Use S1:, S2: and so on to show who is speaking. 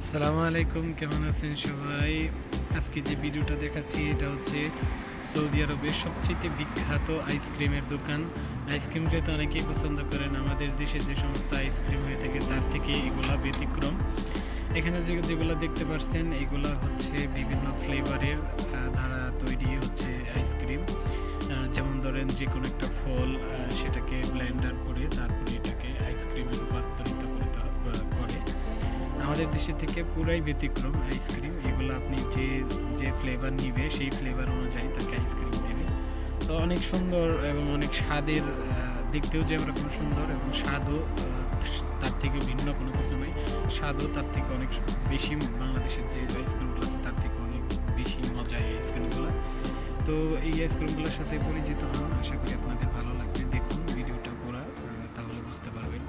S1: আসসালামু আলাইকুম, কেমন আছেন সবাই? আজকে যে ভিডিওটা দেখাচ্ছি, এটা হচ্ছে সৌদি আরবের সবচেয়ে বিখ্যাত আইসক্রিমের দোকান। আইসক্রিম খেতে অনেকেই পছন্দ করেন। আমাদের দেশে যে সমস্ত আইসক্রিম হয়ে থাকে, তার থেকে এগুলা ব্যতিক্রম। এখানে যে যেগুলো দেখতে পাচ্ছেন, এগুলা হচ্ছে বিভিন্ন ফ্লেভারের দ্বারা তৈরি হচ্ছে আইসক্রিম যেমন ধরেন যে কোনো একটা ফল সেটাকে ব্লেন্ডার করে তারপরে এটাকে আইসক্রিমে রূপান্তরিত করে আমাদের দেশের থেকে পুরাই ব্যতিক্রম আইসক্রিম এগুলো আপনি যে যে ফ্লেভার নিবে, সেই ফ্লেভার অনুযায়ী তাকে আইসক্রিম দেবে। তো অনেক সুন্দর এবং অনেক স্বাদের দেখতেও যেরকম সুন্দর এবং স্বাদও তার থেকে ভিন্ন কোনো কিছু নয়। স্বাদও তার থেকে অনেক বেশি বাংলাদেশের যে আইসক্রিমগুলো আছে, তার থেকে অনেক বেশি মজা এই আইসক্রিমগুলো তো এই আইসক্রিমগুলোর সাথে পরিচিত হন, আশা করি আপনাদের ভালো লাগবে। দেখুন, ভিডিওটা পুরা তাহলে বুঝতে পারবেন।